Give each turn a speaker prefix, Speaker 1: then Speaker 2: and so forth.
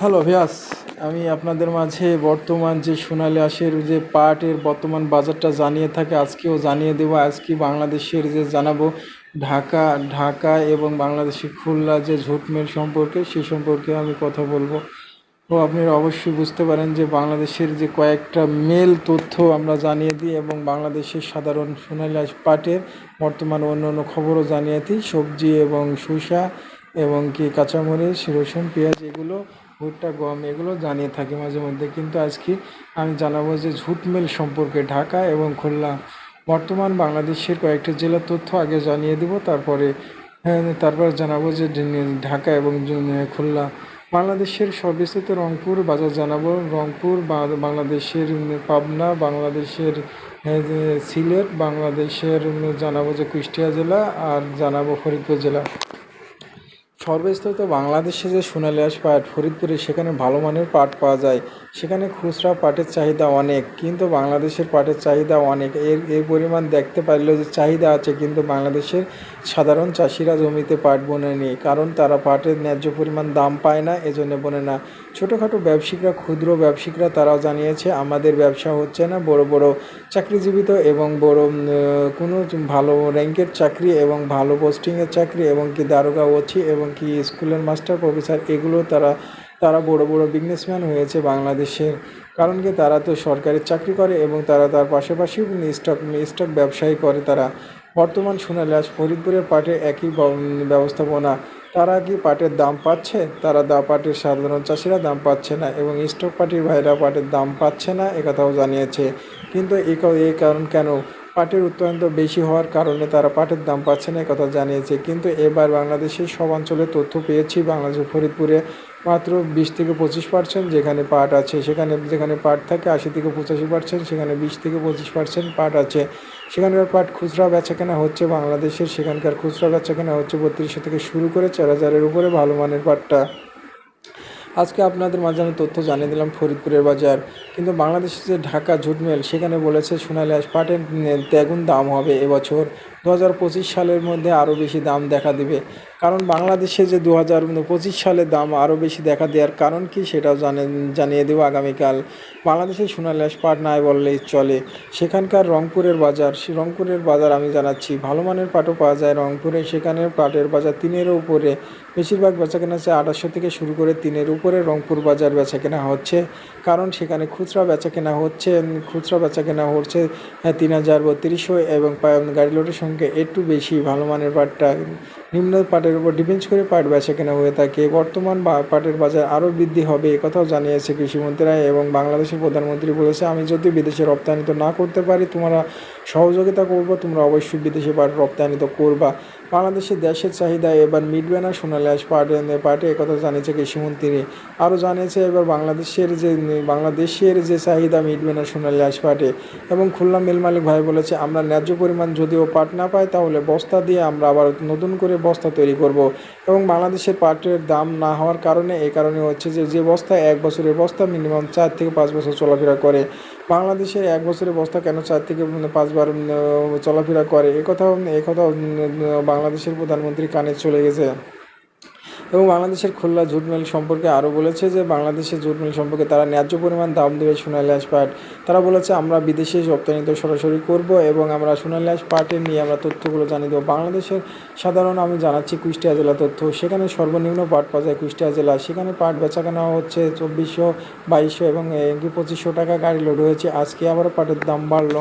Speaker 1: Hello ভিয়াস, আমি আপনাদের মাঝে বর্তমান যে সোনালী আঁশের যে পাটের বর্তমান বাজারটা জানিয়ে থাকে, আজকেও জানিয়ে দেবো। আজকে বাংলাদেশের যে জানাব, ঢাকা ঢাকা এবং বাংলাদেশের খুলনা যে ঝুট মিল সম্পর্কে, সে সম্পর্কে আমি কথা বলব। তো আপনারা অবশ্যই বুঝতে পারেন যে বাংলাদেশের যে কয়েকটা মেল তথ্য আমরা জানিয়ে দিই এবং বাংলাদেশের সাধারণ সোনালী আঁশ পাটের বর্তমান অন্য অন্য খবরও জানিয়ে দিই। সবজি এবং শসা এবং কি কাঁচামরিচ রসুন পেঁয়াজ এগুলো ভুট্টা গম এগুলো জানিয়ে থাকি মাঝে মধ্যে। কিন্তু আজকে আমি জানাব যে ঝুট মিল সম্পর্কে ঢাকা এবং খুলনা। বর্তমান বাংলাদেশের কয়েকটি জেলার তথ্য আগে জানিয়ে দিব তারপরে হ্যাঁ, তারপর জানাব যে ঢাকা এবং খুলনা। বাংলাদেশের সর্বস্থিত রংপুর বাজার জানাব। রংপুর বাংলাদেশের পাবনা বাংলাদেশের হ্যাঁ, সিলেট বাংলাদেশের জানাব যে কুষ্টিয়া জেলা আর জানাব ফরিদপুর জেলা। সর্বস্তর তো বাংলাদেশে যে সোনালী আঁশ পাট ফরিদপুরে সেখানে ভালো মানের পাট পাওয়া যায়। সেখানে খুচরা পাটের চাহিদা অনেক, কিন্তু বাংলাদেশের পাটের চাহিদা অনেক। এর এর পরিমাণ দেখতে পারলেও যে চাহিদা আছে, কিন্তু বাংলাদেশের সাধারণ চাষিরা জমিতে পাট বোনেনি কারণ তারা পাটের ন্যায্য পরিমাণ দাম পায় না, এজন্য বোনে না। ছোটোখাটো ব্যবসায়িকরা, ক্ষুদ্র ব্যবসায়িকরা তারাও জানিয়েছে, আমাদের ব্যবসা হচ্ছে না বড় বড় চাকরিজীবিত এবং বড় কোনো ভালো র্যাঙ্কের চাকরি এবং ভালো পোস্টিংয়ের চাকরি এবং কি দারোগা ওছি এবং কি স্কুলের মাস্টার প্রফেসর এগুলো তারা তারা বড় বড় বিজনেসম্যান হয়েছে বাংলাদেশের। কারণ কি তারা তো সরকারি চাকরি করে এবং তারা তার পাশাপাশি স্টক স্টক ব্যবসায়ী করে তারা। বর্তমান সোনালী আজ ফরিদপুরের পাটে একই ব্যবস্থাপনা। তারা কি পাটের দাম পাচ্ছে? তারা দা, পাটের সাধারণ চাষিরা দাম পাচ্ছে না এবং স্টক পার্টির ভাইরা পাটের দাম পাচ্ছে না একথাও জানিয়েছে। কিন্তু এই কারণ কেন? পাটের উৎপাদন বেশি হওয়ার কারণে তারা পাটের দাম পাচ্ছে না একথা জানিয়েছে। কিন্তু এবার বাংলাদেশের সব অঞ্চলে তথ্য পেয়েছি, বাংলাদেশের ফরিদপুরে মাত্র বিশ থেকে পঁচিশ পার্সেন্ট যেখানে পাট আছে, সেখানে যেখানে পাট থাকে আশি থেকে পঁচাশি পার্সেন্ট, সেখানে বিশ থেকে পঁচিশ পার্সেন্ট পাট আছে। সেখানকার পাট খুচরা বেচা কেনা হচ্ছে বাংলাদেশের, সেখানকার খুচরা বেচা কেনা হচ্ছে বত্রিশশো থেকে শুরু করে চার হাজারের উপরে ভালো মানের পাটটা। আজকে আপনাদের মাঝে আমি তথ্য জানিয়ে দিলাম ফরিদপুরের বাজার। কিন্তু বাংলাদেশের যে ঢাকা ঝুটমেল, সেখানে বলেছে সোনালি পাটের দ্বিগুণ দাম হবে এবছর। দু হাজার পঁচিশ সালের মধ্যে আরও বেশি দাম দেখা দিবে। কারণ বাংলাদেশে যে দু হাজার পঁচিশ সালে দাম আরও বেশি দেখা দেওয়ার কারণ কি সেটাও জানে জানিয়ে দেবো আগামীকাল। বাংলাদেশের সোনালী পাট নাই বললেই চলে। সেখানকার রংপুরের বাজার রংপুরের বাজার আমি জানাচ্ছি। ভালো মানের পাটও পাওয়া যায় রংপুরে। সেখানে পাটের বাজার তিনের উপরে। বেশিরভাগ বেচা কেনা হচ্ছে আঠাশশো থেকে শুরু করে তিনের উপরে রংপুর বাজার বেচা কেনা হচ্ছে। কারণ সেখানে খুচরা বেচা কেনা হচ্ছে খুচরা বেচা কেনা হচ্ছে হ্যাঁ, তিন হাজার বত্রিশশো এবং গাড়ি লোডের সংখ্যা একটু বেশি ভালো মানের পাটটা নিম্ন পাটের উপর ডিপেন্ড করে পাট বেচা কেনা হয়ে থাকে। বর্তমান পাটের বাজার আরও বৃদ্ধি হবে একথাও জানিয়েছে কৃষিমন্ত্রীরা এবং বাংলাদেশের প্রধানমন্ত্রী বলেছে, আমি যদি বিদেশে রপ্তানিত না করতে পারি, তোমরা সহযোগিতা করব, তোমরা অবশ্যই বিদেশে পাট রপ্তানিত করবা। বাংলাদেশের দেশের চাহিদা এবার মিটবে না সোনালী আঁশ, পাট পাটে একথা জানিয়েছে কৃষিমন্ত্রী। আরও জানিয়েছে এবার বাংলাদেশের যে বাংলাদেশের যে চাহিদা মিটবে না সোনালী আঁশ, পাটে। এবং খুলনা মিল মালিক ভাই বলেছে, আমরা ন্যায্য পরিমাণ যদিও পাট না পাই, তাহলে বস্তা দিয়ে আমরা আবার নতুন করে বস্তা তৈরি করব এবং বাংলাদেশের পাটের দাম না হওয়ার কারণে এ কারণে হচ্ছে যে যে বস্তা এক বছরের বস্তা মিনিমাম চার থেকে পাঁচ বছর চলাফেরা করে। বাংলাদেশের এক বছরের বস্তা কেন চার থেকে পাঁচ পাঁচবার চলাফেরা করে? এ কথা এ কথা বাংলাদেশের প্রধানমন্ত্রী কানে চলে গেছে। এবং বাংলাদেশের খুলনা জুট মিল সম্পর্কে আরও বলেছে যে বাংলাদেশের জুট মিল সম্পর্কে তারা ন্যায্য পরিমাণ দাম দেবে সোনালী পাট তারা বলেছে, আমরা বিদেশে রপ্তানিত সরাসরি করব এবং আমরা সোনালী পাটের নিয়ে আমরা তথ্যগুলো জানিয়ে দেবো। বাংলাদেশের সাধারণ, আমি জানাচ্ছি কুষ্টিয়া জেলা তথ্য। সেখানে সর্বনিম্ন পাট পাওয়া যায় কুষ্টিয়া জেলা। সেখানে পাট বেচা কেনা হচ্ছে চব্বিশশো, বাইশশো এবং পঁচিশশো টাকা গাড়ি লোড হয়েছে। আজকে আবার পাটের দাম বাড়লো।